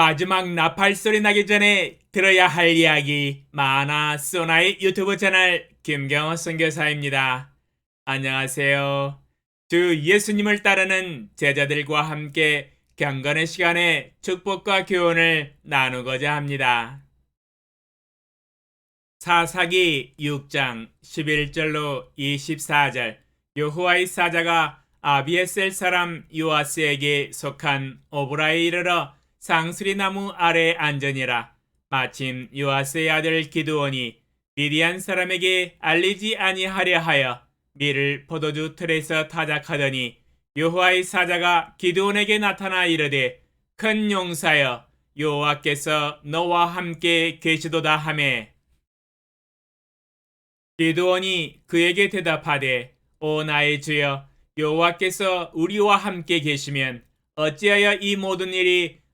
마지막 나팔 소리 나기 전에 들어야 할 이야기 마나 소나의 유튜브 채널 김경호 선교사입니다. 안녕하세요. 주 예수님을 따르는 제자들과 함께 경건의 시간에 축복과 교훈을 나누고자 합니다. 사사기 6장 11절로 24절 여호와의 사자가 아비에셀 사람 요아스에게 속한 오브라에 이르러 상수리 나무 아래 앉으니라. 마침 요아스의 아들 기드온이 미디안 사람에게 알리지 아니하려 하여 밀을 포도주 틀에서 타작하더니 여호와의 사자가 기드온에게 나타나 이르되 큰 용사여 여호와께서 너와 함께 계시도다 하매. 기드온이 그에게 대답하되 오 나의 주여 여호와께서 우리와 함께 계시면 어찌하여 이 모든 일이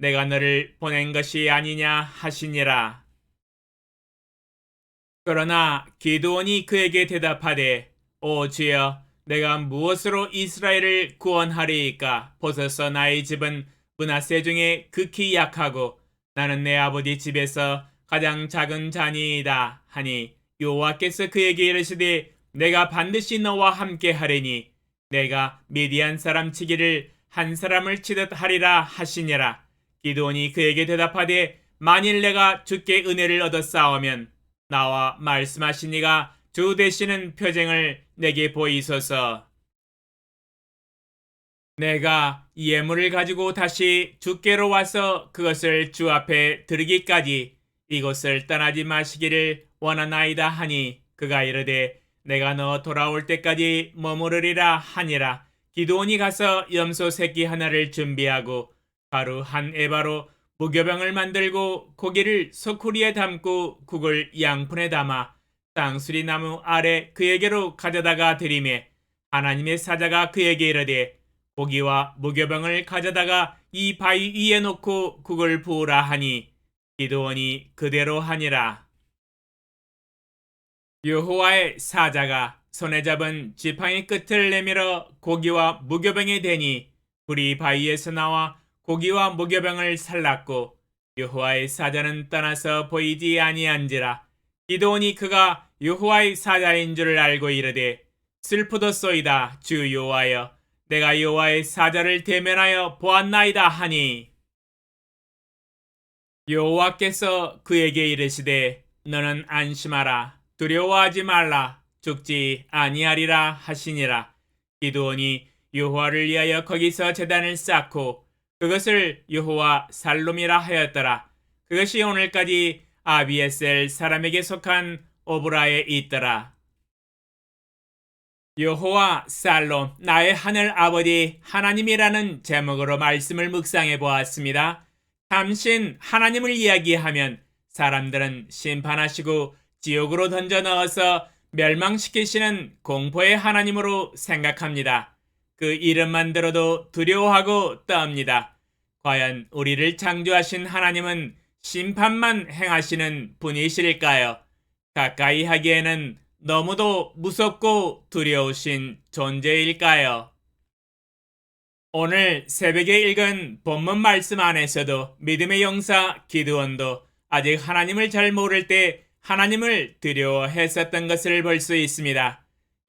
내가 너를 보낸 것이 아니냐 하시니라. 그러나 기드온이 그에게 대답하되 오 주여 내가 무엇으로 이스라엘을 구원하리이까? 보소서 나의 집은 문하세 중에 극히 약하고 나는 내 아버지 집에서 가장 작은 자니이다 하니 여호와께서 그에게 이르시되 내가 반드시 너와 함께 하리니 내가 미디안 사람 치기를 한 사람을 치듯 하리라 하시니라 기드온이 그에게 대답하되 만일 내가 주께 은혜를 싸우면 나와 말씀하신 이가 주 되시는 표징을 내게 보이소서. 내가 예물을 가지고 다시 주께로 와서 그것을 주 앞에 드리기까지 이곳을 떠나지 마시기를 원하나이다 하니 그가 이르되 내가 너 돌아올 때까지 머무르리라 하니라 기도원이 가서 염소 새끼 하나를 준비하고 가루 한 에바로 무교병을 만들고 고기를 소쿠리에 담고 국을 양푼에 담아 쌍수리 나무 아래 그에게로 가져다가 드리매 하나님의 사자가 그에게 이르되 고기와 무교병을 가져다가 이 바위 위에 놓고 국을 부으라 하니 기도원이 그대로 하니라. 여호와의 사자가 손에 잡은 지팡이 끝을 내밀어 고기와 무교병에 대니 불이 바위에서 나와 고기와 무교병을 살랐고 여호와의 사자는 떠나서 보이지 아니한지라. 기도온이 그가 여호와의 사자인 줄을 알고 이르되 슬프도소이다 주 여호와여. 내가 여호와의 사자를 대면하여 보았나이다 하니. 여호와께서 그에게 이르시되 너는 안심하라 두려워하지 말라 죽지 아니하리라 하시니라. 기도온이 여호와를 위하여 거기서 제단을 쌓고 그것을 여호와 살롬이라 하였더라 그것이 오늘까지 아비에셀 사람에게 속한 오브라에 있더라 여호와 살롬 나의 하늘 아버지 하나님이라는 제목으로 말씀을 묵상해 보았습니다. 당신 하나님을 이야기하면 사람들은 심판하시고 지옥으로 던져 넣어서 멸망시키시는 공포의 하나님으로 생각합니다. 그 이름만 들어도 두려워하고 떠옵니다. 과연 우리를 창조하신 하나님은 심판만 행하시는 분이실까요? 가까이 하기에는 너무도 무섭고 두려우신 존재일까요? 오늘 새벽에 읽은 본문 말씀 안에서도 믿음의 용사 기드원도 아직 하나님을 잘 모를 때 하나님을 두려워했었던 것을 볼 수 있습니다.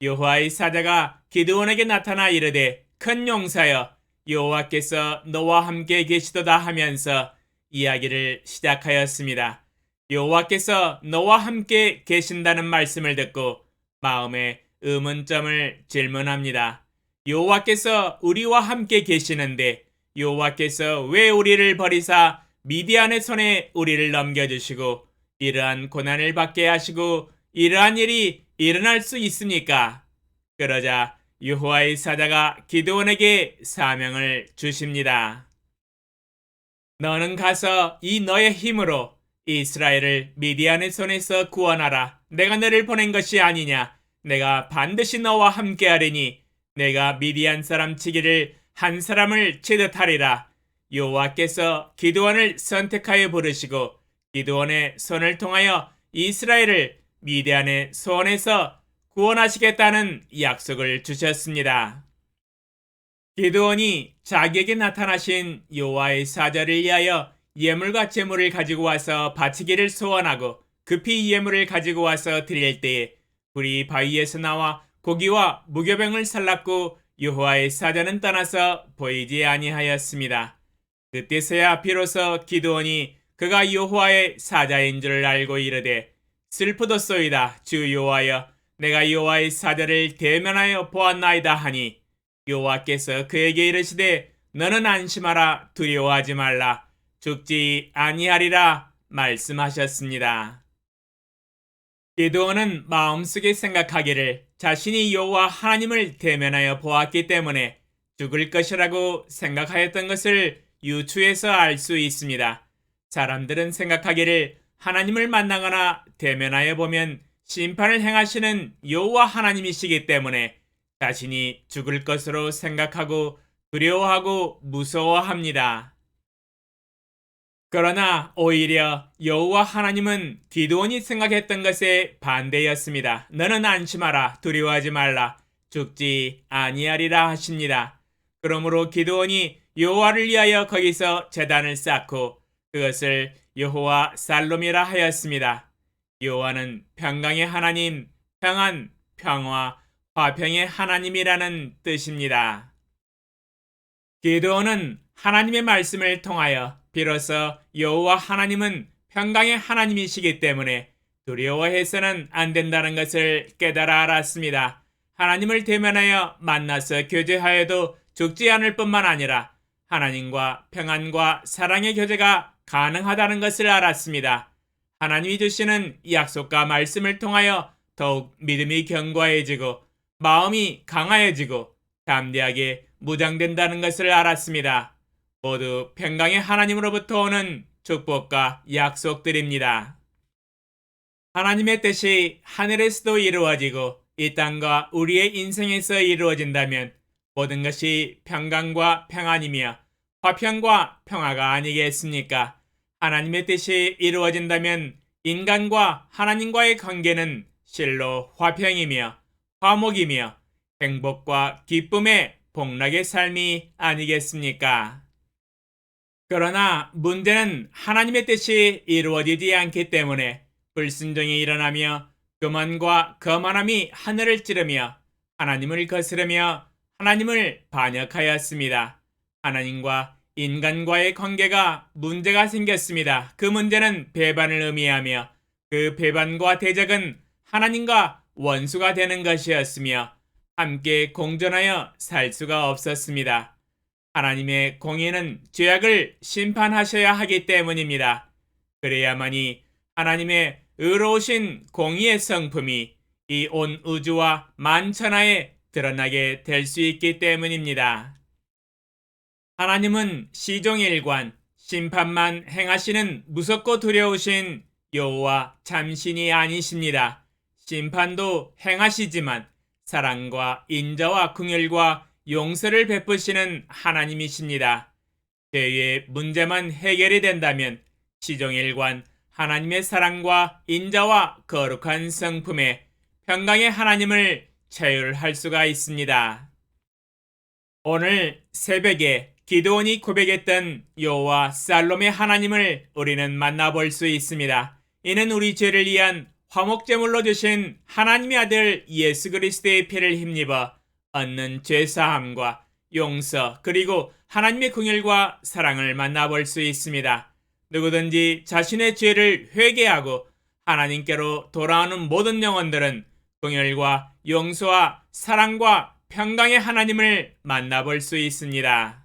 여호와의 사자가 기드원에게 나타나 이르되 큰 용사여 여호와께서 너와 함께 계시도다 하면서 이야기를 시작하였습니다. 여호와께서 너와 함께 계신다는 말씀을 듣고 마음에 의문점을 질문합니다. 여호와께서 우리와 함께 계시는데 여호와께서 왜 우리를 버리사 미디안의 손에 우리를 넘겨주시고 이러한 고난을 받게 하시고 이러한 일이 일어날 수 있습니까? 그러자 여호와의 사자가 기드온에게 사명을 주십니다. 너는 가서 이 너의 힘으로 이스라엘을 미디안의 손에서 구원하라. 내가 너를 보낸 것이 아니냐. 내가 반드시 너와 함께하리니 내가 미디안 사람 치기를 한 사람을 치듯 하리라. 여호와께서 기드원을 선택하여 부르시고 기드원의 손을 통하여 이스라엘을 미디안의 손에서 구원하시겠다는 약속을 주셨습니다. 기드원이 자기에게 나타나신 여호와의 사자를 위하여 예물과 제물을 가지고 와서 바치기를 소원하고 급히 이 예물을 가지고 와서 드릴 때에 불이 바위에서 나와 고기와 무교병을 살랐고 여호와의 사자는 떠나서 보이지 아니하였습니다. 그때서야 비로소 기드온이 그가 여호와의 사자인 줄 알고 이르되 슬프도소이다 주 여호와여 내가 여호와의 사자를 대면하여 보았나이다 하니 여호와께서 그에게 이르시되 너는 안심하라 두려워하지 말라 죽지 아니하리라 말씀하셨습니다. 기드온은 마음속에 생각하기를 자신이 여호와 하나님을 대면하여 보았기 때문에 죽을 것이라고 생각하였던 것을 유추해서 알 수 있습니다. 사람들은 생각하기를 하나님을 만나거나 대면하여 보면 심판을 행하시는 여호와 하나님이시기 때문에 자신이 죽을 것으로 생각하고 두려워하고 무서워합니다. 그러나 오히려 여호와 하나님은 기드온이 생각했던 것에 반대였습니다. 너는 안심하라 두려워하지 말라 죽지 아니하리라 하십니다. 그러므로 기드온이 여호와를 위하여 거기서 제단을 쌓고 그것을 여호와 살롬이라 하였습니다. 여호와는 평강의 하나님, 평안, 평화, 화평의 하나님이라는 뜻입니다. 기드온은 하나님의 말씀을 통하여 비로소 여호와 하나님은 평강의 하나님이시기 때문에 두려워해서는 안 된다는 것을 깨달아 알았습니다. 하나님을 대면하여 만나서 교제하여도 죽지 않을 뿐만 아니라 하나님과 평안과 사랑의 교제가 가능하다는 것을 알았습니다. 하나님이 주시는 약속과 말씀을 통하여 더욱 믿음이 견고해지고 마음이 강하여지고 담대하게 무장된다는 것을 알았습니다. 모두 평강의 하나님으로부터 오는 축복과 약속들입니다. 하나님의 뜻이 하늘에서도 이루어지고 이 땅과 우리의 인생에서 이루어진다면 모든 것이 평강과 평안이며 화평과 평화가 아니겠습니까? 하나님의 뜻이 이루어진다면 인간과 하나님과의 관계는 실로 화평이며 화목이며 행복과 기쁨의 복락의 삶이 아니겠습니까? 그러나 문제는 하나님의 뜻이 이루어지지 않기 때문에 불순종이 일어나며 교만과 거만함이 하늘을 찌르며 하나님을 거스르며 하나님을 반역하였습니다. 하나님과 인간과의 관계가 문제가 생겼습니다. 그 문제는 배반을 의미하며 그 배반과 대적은 하나님과 원수가 되는 것이었으며 함께 공존하여 살 수가 없었습니다. 하나님의 공의는 죄악을 심판하셔야 하기 때문입니다. 그래야만이 하나님의 의로우신 공의의 성품이 이 온 우주와 만천하에 드러나게 될 수 있기 때문입니다. 하나님은 시종일관 심판만 행하시는 무섭고 두려우신 여호와 참신이 아니십니다. 심판도 행하시지만 사랑과 인자와 긍휼과 용서를 베푸시는 하나님이십니다. 죄의 문제만 해결이 된다면 시종일관 하나님의 사랑과 인자와 거룩한 성품에 평강의 하나님을 체휼할 수가 있습니다. 오늘 새벽에 기도원이 고백했던 여호와 살롬의 하나님을 우리는 만나볼 수 있습니다. 이는 우리 죄를 위한 화목제물로 주신 하나님의 아들 예수 그리스도의 피를 힘입어 얻는 죄사함과 용서 그리고 하나님의 긍휼과 사랑을 만나볼 수 있습니다. 누구든지 자신의 죄를 회개하고 하나님께로 돌아오는 모든 영혼들은 긍휼과 용서와 사랑과 평강의 하나님을 만나볼 수 있습니다.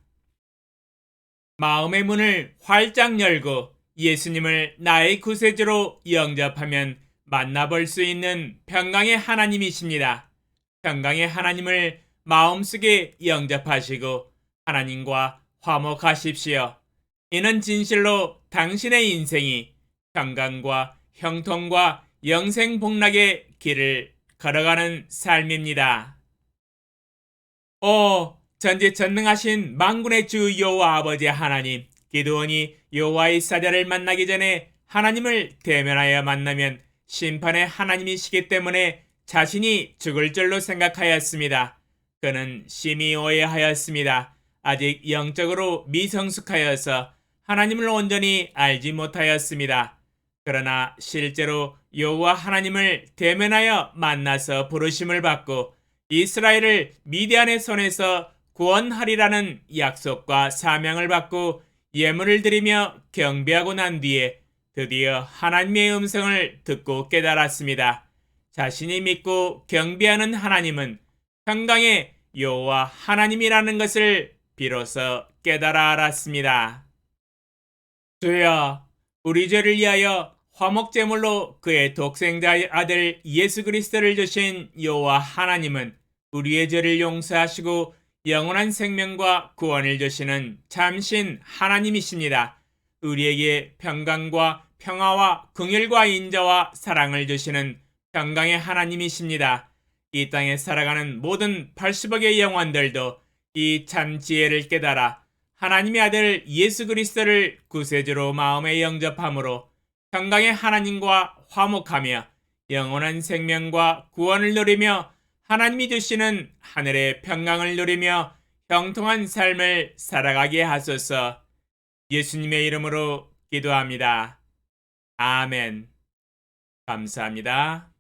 마음의 문을 활짝 열고 예수님을 나의 구세주로 영접하면 만나볼 수 있는 평강의 하나님이십니다. 평강의 하나님을 마음속에 영접하시고 하나님과 화목하십시오. 이는 진실로 당신의 인생이 평강과 형통과 영생 복락의 길을 걸어가는 삶입니다. 오 전지전능하신 만군의 주 여호와 아버지 하나님 기드온이 여호와의 사자를 만나기 전에 하나님을 대면하여 만나면 심판의 하나님이시기 때문에 자신이 죽을 줄로 생각하였습니다. 그는 심히 오해하였습니다. 아직 영적으로 미성숙하여서 하나님을 온전히 알지 못하였습니다. 그러나 실제로 여호와 하나님을 대면하여 만나서 부르심을 받고 이스라엘을 미디안의 손에서 구원하리라는 약속과 사명을 받고 예물을 드리며 경배하고 난 뒤에 드디어 하나님의 음성을 듣고 깨달았습니다. 자신이 믿고 경배하는 하나님은 평강의 여호와 하나님이라는 것을 비로소 깨달아 알았습니다. 주여, 우리 죄를 위하여 화목 제물로 그의 독생자 아들 예수 그리스도를 주신 여호와 하나님은 우리의 죄를 용서하시고 영원한 생명과 구원을 주시는 참신 하나님이십니다. 우리에게 평강과 평화와 긍휼과 인자와 사랑을 주시는 평강의 하나님이십니다. 이 땅에 살아가는 모든 80억의 영혼들도 이 참 지혜를 깨달아 하나님의 아들 예수 그리스도를 구세주로 마음에 영접함으로 평강의 하나님과 화목하며 영원한 생명과 구원을 누리며 하나님이 주시는 하늘의 평강을 누리며 형통한 삶을 살아가게 하소서 예수님의 이름으로 기도합니다. 아멘. 감사합니다.